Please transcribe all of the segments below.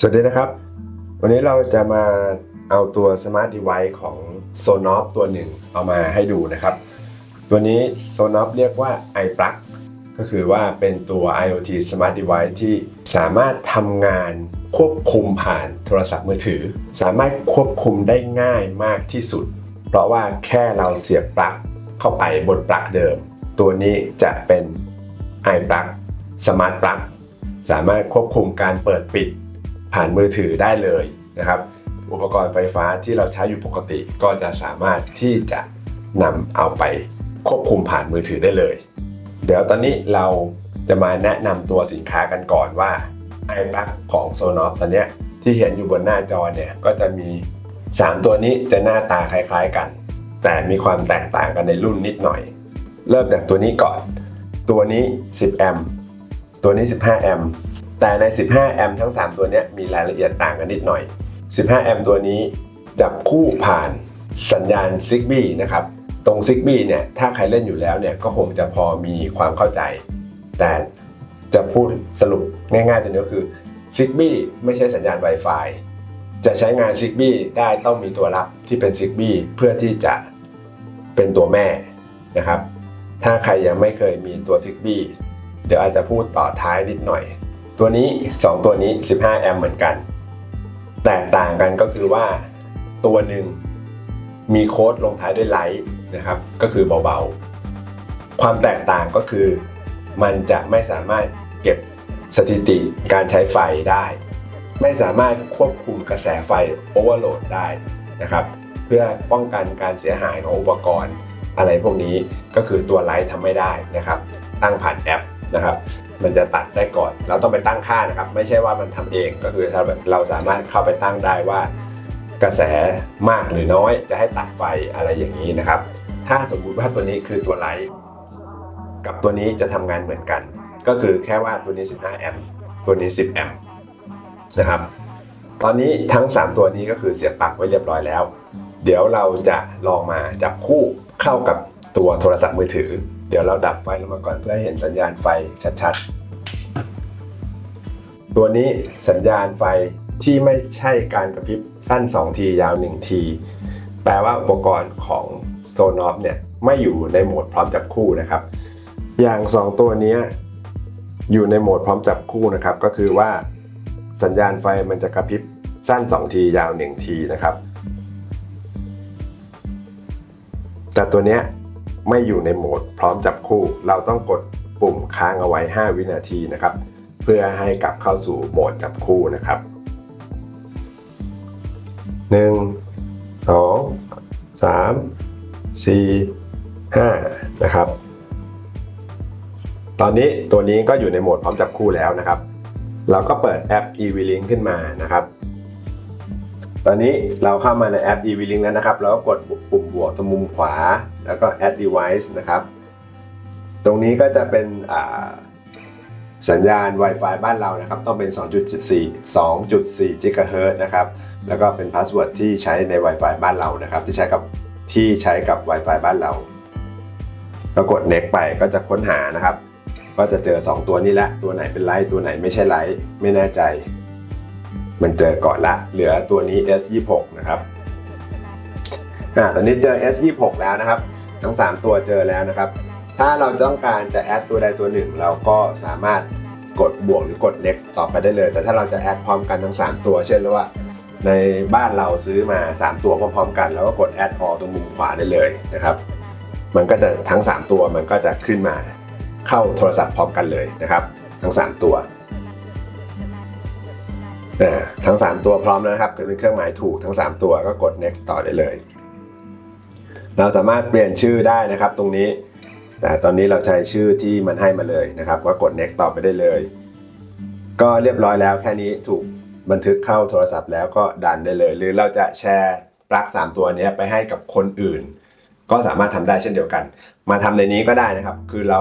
สวัสดีนะครับ วันนี้เราจะมาเอาตัว Smart Device ของ Sonos ตัวหนึ่งเอามาให้ดูนะครับ ตัวนี้ Sonos เรียกว่า iPlug ก็คือว่าเป็นตัว IoT Smart Device ที่สามารถทำงานควบคุมผ่านโทรศัพท์มือถือ สามารถควบคุมได้ง่ายมากที่สุด เพราะว่าแค่เราเสียบปลั๊กเข้าไปบนปลั๊กเดิม ตัวนี้จะเป็น iPlug Smart Plug สามารถควบคุมการเปิดปิด ผ่านมือถือได้เลยนะครับอุปกรณ์ไฟฟ้าที่เราใช้อยู่ปกติก็จะสามารถที่จะนำเอาไปควบคุมผ่านมือถือได้เลย เดี๋ยวตอนนี้เราจะมาแนะนำตัวสินค้ากันก่อนว่า iPlug ของ Sonos ตอนเนี้ยที่เห็นอยู่บนหน้าจอเนี่ยก็จะมี 3 ตัวนี้จะหน้าตาคล้ายๆกัน แต่มีความแตกต่างกันในรุ่นนิดหน่อย เริ่มจากตัวนี้ก่อน ตัวนี้ 10 แอมป์ตัวนี้ 15 แอมป์ แต่ใน 15 แอมทั้ง 3 ตัวนี้มีรายละเอียดต่างกันนิดหน่อย 15 แอมตัวนี้จับคู่ผ่านสัญญาณ Zigbee นะครับ ตรง Zigbee เนี่ย ถ้าใครเล่นอยู่แล้วเนี่ย ก็คงจะพอมีความเข้าใจ แต่จะพูดสรุปง่ายๆตัวนี้ก็คือ Zigbee ไม่ใช่สัญญาณ Wi-Fi จะใช้งาน Zigbee ได้ต้องมีตัวรับที่เป็น Zigbee เพื่อที่จะเป็นตัวแม่นะครับ ถ้าใครยังไม่เคยมีตัว Zigbee เดี๋ยวอาจจะพูดต่อท้ายนิดหน่อย ตัวนี้ 2 ตัวนี้ 15 แอมป์เหมือนกัน แตกต่างกันก็คือว่าตัวหนึ่งมีโค้ดลงท้ายด้วยไลท์นะครับ ก็คือเบาๆ ความแตกต่างก็คือ มันจะไม่สามารถเก็บสถิติการใช้ไฟได้ ไม่สามารถควบคุมกระแสไฟโอเวอร์โหลดได้นะครับ เพื่อป้องกันการเสียหายของอุปกรณ์ อะไรพวกนี้ก็คือตัวไลท์ทำไม่ได้นะครับ ตั้งผ่านแอปนะครับ มันจะตัดได้ก่อน เราต้องไปตั้งค่านะครับ ไม่ใช่ว่ามันทำเองก็คือถ้าเราสามารถเข้าไปตั้งได้ว่ากระแสมากหรือน้อยจะให้ตัดไฟอะไรอย่างนี้นะครับ ถ้าสมมุติว่าตัวนี้คือตัวไลท์กับตัวนี้จะทำงานเหมือนกัน ก็คือแค่ว่าตัวนี้ 15 แอมป์ตัวนี้ 10 แอมป์นะครับ ตอนนี้ทั้ง 3 ตัวนี้ก็คือเสียบปลั๊กไว้เรียบร้อยแล้ว เดี๋ยวเราจะลองมาจับคู่เข้ากับตัวโทรศัพท์มือถือ เดี๋ยวเราดับไฟลงมาก่อนเพื่อให้เห็นสัญญาณไฟชัดๆ ตัวนี้สัญญาณไฟที่ไม่ใช่การกระพริบสั้น 2 ทียาว 1 ที แปลว่าอุปกรณ์ของ Sonos เนี่ยไม่อยู่ในโหมดพร้อมจับคู่นะครับ อย่าง 2 ตัวนี้อยู่ในโหมดพร้อมจับคู่นะครับ ก็คือว่าสัญญาณไฟมันจะกระพริบสั้น 2 ทียาว 1 ทีนะครับ แต่ตัวเนี้ย ไม่อยู่ในโหมดพร้อมจับคู่ เราต้องกดปุ่มค้างเอาไว้ 5 วินาทีนะครับ เพื่อให้กลับเข้าสู่โหมดจับคู่นะครับ 1 2 3 4 5 นะครับ ตอนนี้ตัวนี้ก็อยู่ในโหมดพร้อมจับคู่แล้วนะครับ เราก็เปิดแอป eVlink ขึ้นมานะครับ ตอนนี้เราเข้ามาในแอป eVlink แล้วนะครับ เราก็กดปุ่ม บวกตรงมุมขวา แล้วก็ add device นะครับ ตรงนี้ก็จะเป็นสัญญาณ Wi-Fi บ้านเรานะครับ ต้องเป็น 2.4 2.4 GHz นะครับ แล้วก็เป็นพาสเวิร์ดที่ใช้ใน Wi-Fi บ้านเรานะครับ ที่ใช้กับที่ใช้กับ Wi-Fi บ้านเรา ก็กด next ไปก็จะค้นหานะครับ ก็จะเจอ 2 ตัวนี้และ ตัวไหนเป็นไลท์ตัวไหนไม่ใช่ไลท์ไม่แน่ใจ มันเจอก่อนละ เหลือตัวนี้ S26 นะครับ อ่าตอนนี้เจอ S26 แล้วนะครับ ทั้ง 3 ตัวเจอแล้วนะครับ ถ้าเราต้องการจะแอดตัวใดตัวหนึ่ง เราก็สามารถกดบวกหรือกด next ต่อไปได้เลย แต่ถ้าเราจะแอดพร้อมกันทั้ง 3 ตัว เช่นว่า ในบ้านเราซื้อมา 3 ตัวพร้อมๆกันแล้วก็กด add all ตรงมุมขวาได้เลยนะครับ มันก็จะทั้ง 3 ตัวมันก็จะขึ้นมาเข้าโทรศัพท์พร้อมกันเลยนะครับ ทั้ง 3 ตัวทั้ง 3 ตัวพร้อมแล้วนะครับเป็นเครื่องหมายถูกทั้ง 3 ตัวก็กด next ต่อได้เลย เราสามารถเปลี่ยนชื่อได้นะครับตรงนี้ แต่ตอนนี้เราใช้ชื่อที่มันให้มาเลยนะครับก็กด next ต่อไปได้เลย ก็เรียบร้อยแล้วแค่นี้ถูกบันทึกเข้าโทรศัพท์แล้วก็ดันได้เลย หรือเราจะแชร์ปลั๊ก3 ตัวนี้ไปให้กับคนอื่น ก็สามารถทำได้เช่นเดียวกัน มาทำในนี้ก็ได้นะครับ คือเรา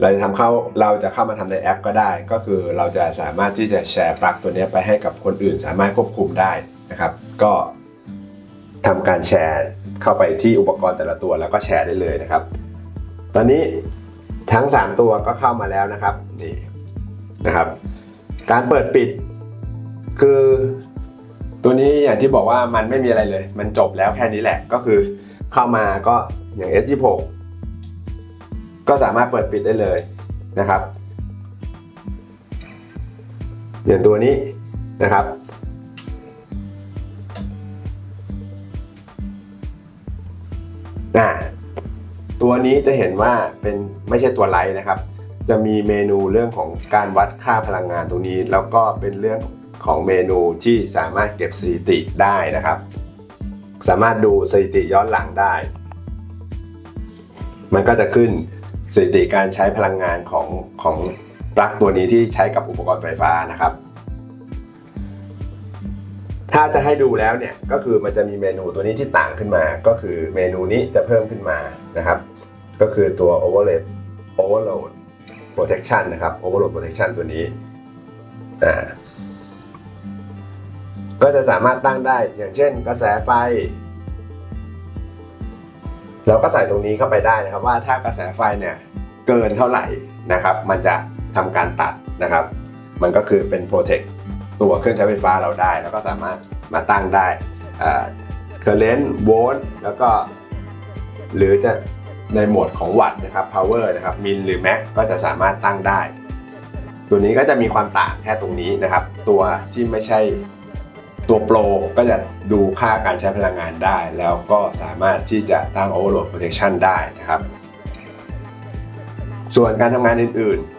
เราจะทำเข้าเราจะเข้ามาทำในแอป ก็ได้ ก็คือเราจะสามารถที่จะแชร์ปลั๊กตัวนี้ไปให้กับคนอื่น สามารถควบคุมได้นะครับ ก็ทำการแชร์ เข้าไปที่อุปกรณ์แต่ละตัวแล้วก็แชร์ได้เลยนะครับ ตอนนี้ทั้ง 3 ตัวก็เข้ามาแล้วนะครับนี่นะครับ การเปิดปิด คือตัวนี้อย่างที่บอกว่ามันไม่มีอะไรเลย มันจบแล้วแค่นี้แหละก็คือเข้ามาก็อย่าง S26 ก็สามารถเปิดปิดได้เลยนะครับ อย่างตัวนี้นะครับ อ่าตัวนี้จะเห็นว่าเป็นไม่ใช่ตัวไลท์นะครับ จะมีเมนูเรื่องของการวัดค่าพลังงานตรงนี้ แล้วก็เป็นเรื่องของเมนูที่สามารถเก็บสถิติได้นะครับ สามารถดูสถิติย้อนหลังได้ มันก็จะขึ้นสถิติการใช้พลังงานของของปลั๊กตัวนี้ที่ใช้กับอุปกรณ์ไฟฟ้านะครับ ถ้าจะให้ดูแล้วเนี่ยก็คือมันจะมีเมนูตัวนี้ที่ต่างขึ้นมา ก็คือเมนูนี้จะเพิ่มขึ้นมานะครับ ก็คือตัว overload overload protection นะครับ overload protection ตัวนี้อ่าก็จะสามารถตั้งได้อย่างเช่นกระแสไฟ เราก็ใส่ตรงนี้เข้าไปได้นะครับว่าถ้ากระแสไฟเนี่ยเกินเท่าไหร่นะครับ มันจะทำการตัดนะครับ มันก็คือเป็น protect ตัวเครื่องใช้ไฟฟ้าเราได้ แล้วก็สามารถมาตั้งได้เคอร์เรนต์โวลต์แล้วก็ หรือจะในโหมดของวัตต์นะครับ power นะครับมิลหรือแม็กก็จะสามารถตั้งได้ ตัวนี้ก็จะมีความต่างแค่ตรงนี้นะครับ ตัวที่ไม่ใช่ตัวโปรก็จะดูค่าการใช้พลังงานได้ แล้วก็สามารถที่จะตั้ง overload protection ได้นะครับ ส่วนการทำงานอื่นๆ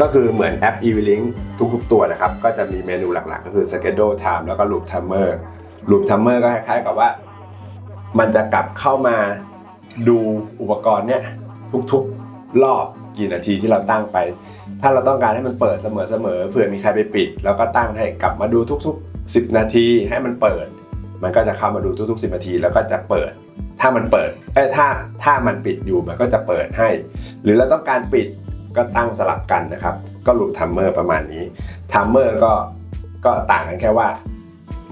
ก็คือเหมือนแอป e-link ทุกๆตัวนะครับ ก็จะมีเมนูหลักๆ ก็คือ schedule time แล้วก็ loop timer loop timer ก็คล้ายๆกับว่า มันจะกลับเข้ามาดูอุปกรณ์เนี่ยทุกๆรอบกี่นาทีที่เราตั้งไป ถ้าเราต้องการให้มันเปิดเสมอๆเผื่อมีใครไปปิด แล้วก็ตั้งให้กลับมาดูทุก ๆ 10 นาทีให้มันเปิด มันก็จะเข้ามาดูทุกๆ 10 นาที แล้วก็จะเปิด ถ้ามันเปิดเอ้ถ้าถ้ามันปิดอยู่มันก็จะเปิดให้ หรือเราต้องการปิด ก็ตั้งสลับกันนะครับ ก็ลูปทัมเมอร์ประมาณนี้ทัมเมอร์ก็ก็ต่างกันแค่ว่า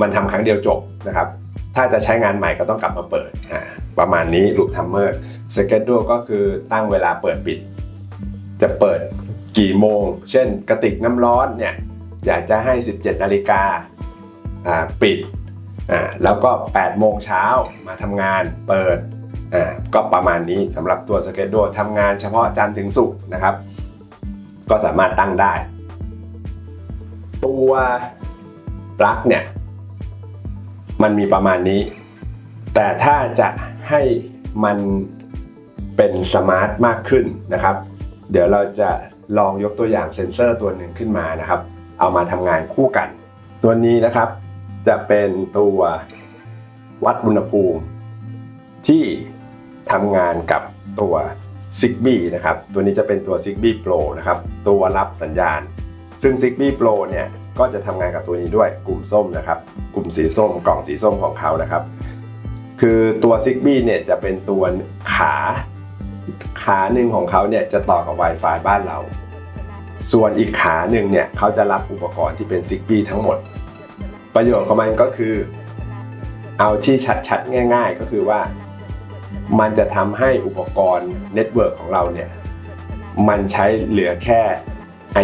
มันทำครั้งเดียวจบนะครับ ถ้าจะใช้งานใหม่ก็ต้องกลับมาเปิดอ่าประมาณนี้ลูปทัมเมอร์สเกจดูก็คือตั้งเวลาเปิดปิด จะเปิดกี่โมง เช่นกระติกน้ำร้อนเนี่ยอยากจะให้ 17นาฬิกาปิดอ่าแล้วก็8โมงเช้ามาทำงานเปิด อ่าก็ประมาณนี้สำหรับตัวสเกจดูทำงานเฉพาะจันทร์ถึงศุกร์นะครับ ก็สามารถตั้งได้ ตัวปลั๊กเนี่ย มันมีประมาณนี้ แต่ถ้าจะให้มันเป็นสมาร์ทมากขึ้นนะครับ เดี๋ยวเราจะลองยกตัวอย่างเซ็นเซอร์ตัวหนึ่งขึ้นมานะครับ เอามาทำงานคู่กัน ตัวนี้นะครับจะเป็นตัววัดอุณหภูมิ ที่ทำงานกับตัว Zigbee นะครับ ตัวนี้จะเป็นตัว Zigbee Pro นะครับ ตัวรับสัญญาณ ซึ่ง Zigbee Pro เนี่ยก็จะทำงานกับตัวนี้ด้วยกลุ่มส้มนะครับ กลุ่มสีส้ม กล่องสีส้มของเขานะครับ คือตัว Zigbee เนี่ยจะเป็นตัวขาขาหนึ่งของเขาเนี่ยจะต่อกับ Wi-Fi บ้านเรา ส่วนอีกขาหนึ่งเนี่ยเขาจะรับอุปกรณ์ที่เป็น Zigbee ทั้งหมด ประโยชน์ของมันก็คือ เอาที่ชัดๆ ง่าย ๆ ก็คือว่า มันจะทำให้อุปกรณ์เน็ตเวิร์กของเราเนี่ยมันใช้เหลือแค่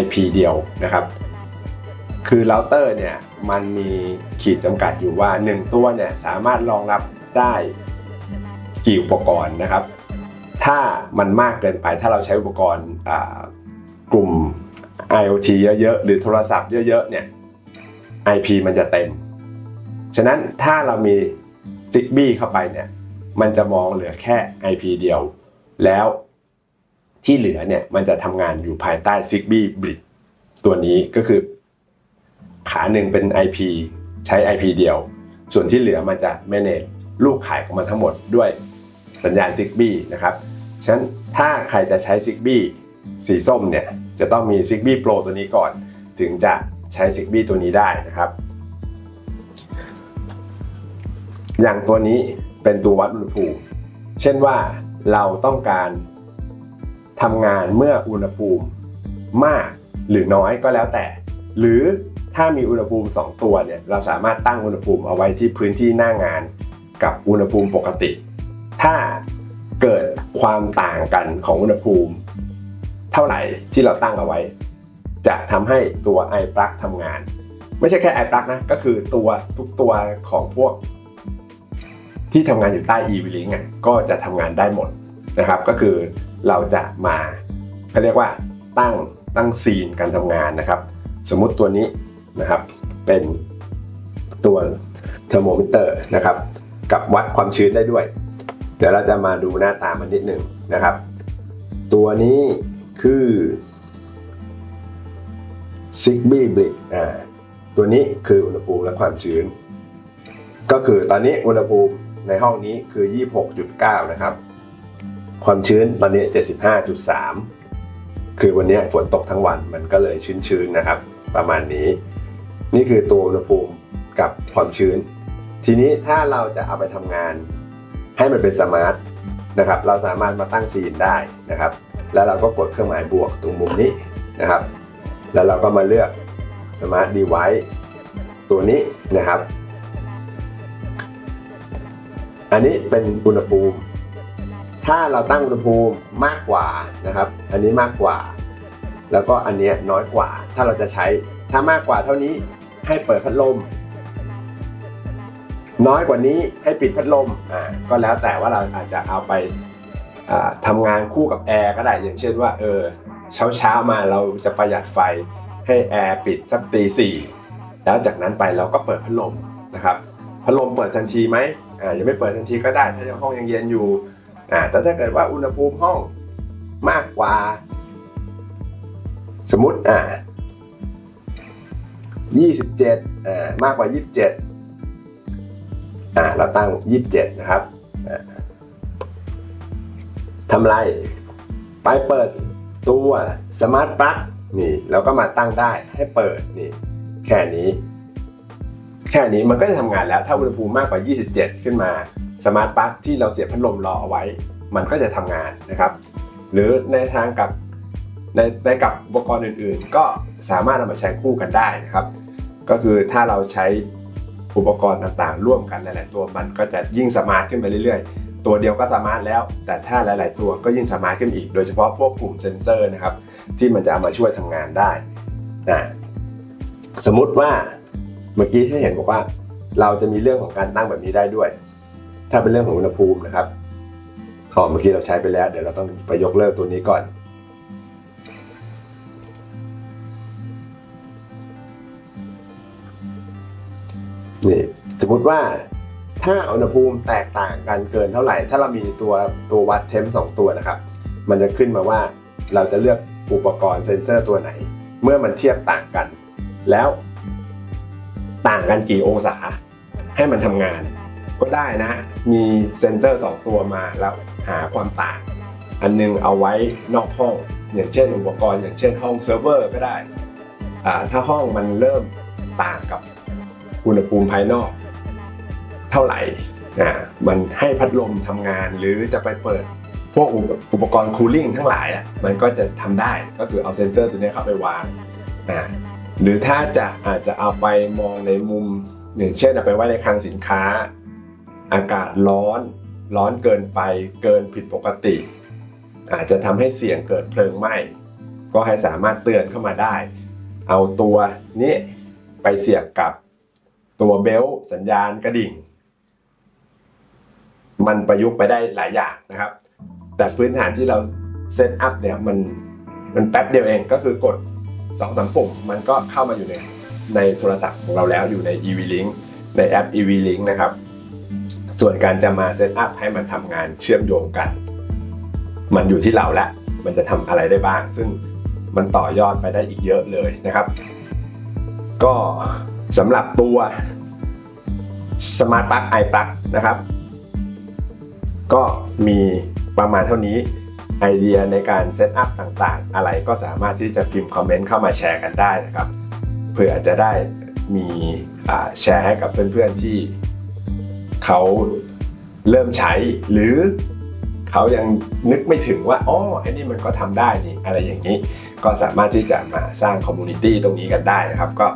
IP เดียวนะครับ คือเราเตอร์เนี่ยมันมีขีดจำกัดอยู่ว่า 1 ตัวเนี่ยสามารถรองรับได้กี่อุปกรณ์นะครับ ถ้ามันมากเกินไปถ้าเราใช้อุปกรณ์กลุ่ม IoT เยอะๆ หรือโทรศัพท์เยอะๆเนี่ย IP มันจะเต็ม ฉะนั้นถ้าเรามี Zigbee เข้าไปเนี่ย มันจะมองเหลือแค่ IP เดียว แล้วที่เหลือเนี่ยมันจะทำงานอยู่ภายใต้ Zigbee Bridge ตัวนี้ก็คือ ขาหนึ่งเป็น IP ใช้ IP เดียว ส่วนที่เหลือมันจะ manage ลูกขายของมันทั้งหมดด้วยสัญญาณ Zigbee นะครับ ฉะนั้นถ้าใครจะใช้ Zigbee สีส้มเนี่ยจะต้องมี Zigbee Pro ตัวนี้ก่อน ถึงจะใช้ Zigbee ตัวนี้ได้นะครับ อย่างตัวนี้ เป็นตัววัดอุณหภูมิ เช่นว่าเราต้องการทำงานเมื่ออุณหภูมิมากหรือน้อยก็แล้วแต่ หรือถ้ามีอุณหภูมิ 2 ตัวเนี่ยเราสามารถตั้งอุณหภูมิเอาไว้ที่พื้นที่หน้างานกับอุณหภูมิปกติ ถ้าเกิดความต่างกันของอุณหภูมิ เท่าไหร่ที่เราตั้งเอาไว้ จะทำให้ตัว iPlug ทำงาน ไม่ใช่แค่ iPlug นะก็คือตัวทุกตัวของพวก ที่ทำงานอยู่ใต้ e-link ก็จะทำงานได้หมดนะครับ ก็คือเราจะมาเขาเรียกว่าตั้งตั้งซีนการทำงานนะครับ สมมุติตัวนี้นะครับเป็นตัวเทอร์โมมิเตอร์นะครับ กับวัดความชื้นได้ด้วย เดี๋ยวเราจะมาดูหน้าตามันนิดหนึ่งนะครับ ตัวนี้คือ Zigbee Brick อ่าตัวนี้คืออุณหภูมิและความชื้น ก็คือตอนนี้อุณหภูมิ ในห้องนี้คือ 26.9 นะครับ ความชื้นตอนนี้ 75.3 คือวันนี้ฝนตกทั้งวันมันก็เลยชื้นๆนะครับ ประมาณนี้ นี่คือตัวอุณหภูมิกับความชื้น ทีนี้ถ้าเราจะเอาไปทำงาน ให้มันเป็นสมาร์ทนะครับ เราสามารถมาตั้งซีนได้นะครับ แล้วเราก็กดเครื่องหมายบวกตรงมุมนี้นะครับ แล้วเราก็มาเลือก Smart Device ตัวนี้นะครับ อันนี้เป็นอุณหภูมิ ถ้าเราตั้งอุณหภูมิมากกว่านะครับ อันนี้มากกว่า แล้วก็อันเนี้ยน้อยกว่า ถ้าเราจะใช้ ถ้ามากกว่าเท่านี้ให้เปิดพัดลม น้อยกว่านี้ให้ปิดพัดลม อ่า ก็แล้วแต่ว่าเราอาจจะเอาไปอ่าทำงานคู่กับแอร์ก็ได้ อย่างเช่นว่า เออ เช้าเช้าๆมาเราจะประหยัดไฟให้แอร์ปิดสักตีสี่แล้วจากนั้นไปเราก็เปิดพัดลมนะครับ พัดลมเปิดทันทีไหม อ่ายังไม่เปิดทันทีก็ได้ ถ้าห้องยังเย็นอยู่อ่าแต่ถ้าเกิดว่าอุณหภูมิห้องมากกว่า สมมติอ่า27อ่ามากกว่า 27อ่าเราตั้ง 27 นะครับทำไร ไปเปิดตัวสมาร์ทปลั๊กนี่แล้วก็มาตั้งได้ให้เปิดนี่แค่นี้ แค่นี้มันก็จะทำงานแล้ว ถ้าอุณหภูมิมากกว่า 27 ขึ้นมาสมาร์ทปลั๊กที่เราเสียบพัดลมรอเอาไว้ มันก็จะทำงานนะครับ หรือในทางกับในในกับอุปกรณ์อื่นๆ ก็สามารถนำมาใช้คู่กันได้นะครับ ก็คือถ้าเราใช้อุปกรณ์ต่างๆ ร่วมกันหลายๆตัวมันก็จะยิ่งสมาร์ทขึ้นไปเรื่อยๆ ตัวเดียวก็สมาร์ทแล้ว แต่ถ้าหลาย ๆ ตัวก็ยิ่งสมาร์ทขึ้นอีก โดยเฉพาะพวกกลุ่มเซนเซอร์นะครับที่มันจะเอามาช่วยทำงานได้นะสมมุติว่า มื่อกี้ที่เห็นบอกว่า เราจะมีเรื่องของการตั้งแบบนี้ได้ด้วย ถ้าเป็นเรื่องของอุณหภูมินะครับอ๋อเมื่อกี้เราใช้ไปแล้ว เดี๋ยวเราต้องไปยกเลิกตัวนี้ก่อนนี่สมมติว่าถ้าอุณหภูมิแตกต่างกันเกินเท่าไหร่ ถ้าเรามีตัวตัววัดเทมสองตัวนะครับ มันจะขึ้นมาว่าเราจะเลือกอุปกรณ์เซ็นเซอร์ตัวไหน เมื่อมันเทียบต่างกัน แล้ว ต่างกันกี่องศาให้มันทำงาน ก็ได้นะ มีเซ็นเซอร์ 2 ตัวมาแล้วหาความต่าง อันนึงเอาไว้นอกห้อง อย่างเช่น อุปกรณ์อย่างเช่นห้องเซิร์ฟเวอร์ก็ได้ ถ้าห้องมันเริ่มต่างกับอุณหภูมิภายนอก เท่าไหร่อ่ามันให้พัดลมทำงานหรือจะไปเปิดพวกอุปกรณ์คูลิ่งทั้งหลายอะมันก็จะทำได้ก็คือเอาเซ็นเซอร์ตัวนี้เข้าไปวาง หรือถ้าจะอาจจะเอาไปมองในมุมอย่งเช่นเอาไปไว้ในคลังสินค้า อากาศร้อนร้อนเกินไปเกินผิดปกติ อาจจะทำให้เสี่ยงเกิดเพลิงไหม้ก็ให้สามารถเตือนเข้ามาได้ เอาตัวนี้ไปเสียบกับตัวเบลสัญญาณกระดิ่ง มันประยุกต์ไปได้หลายอย่างนะครับ แต่พื้นฐานที่เราเซตอัพเนี่ยมันมันแป๊บเดียวเองก็คือกด 2องสปุ่มมันก็เข้ามาอยู่ในในโทรศัพท์ของเราแล้วอยู่ใน EV Link ในแอป EV Link นะครับ ส่วนการจะมาเซตอัพให้มันทำงานเชื่อมโยงกัน มันอยู่ที่เราละ มันจะทำอะไรได้บ้าง ซึ่งมันต่อยอดไปได้อีกเยอะเลยนะครับ ก็สำหรับตัว Smart Plug i Plug นะครับ ก็มีประมาณเท่านี้ ไอเดียในการเซตอัพต่างๆ อะไรก็สามารถที่จะพิมพ์คอมเมนต์เข้ามาแชร์กันได้นะครับ เพื่อจะได้มีแชร์ให้กับเพื่อนๆที่เขาเริ่มใช้หรือเขายังนึกไม่ถึงว่าอ๋อไอ้นี่มันก็ทำได้นี่อะไรอย่างนี้ ก็สามารถที่จะมาสร้างคอมมูนิตี้ตรงนี้กันได้นะครับ ก็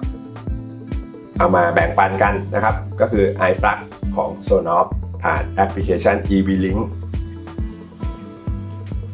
เอามาแบ่งปันกันนะครับ ก็คือ iPlug ของ s o n o f ผ่านแอปพลิเคชัน EV Link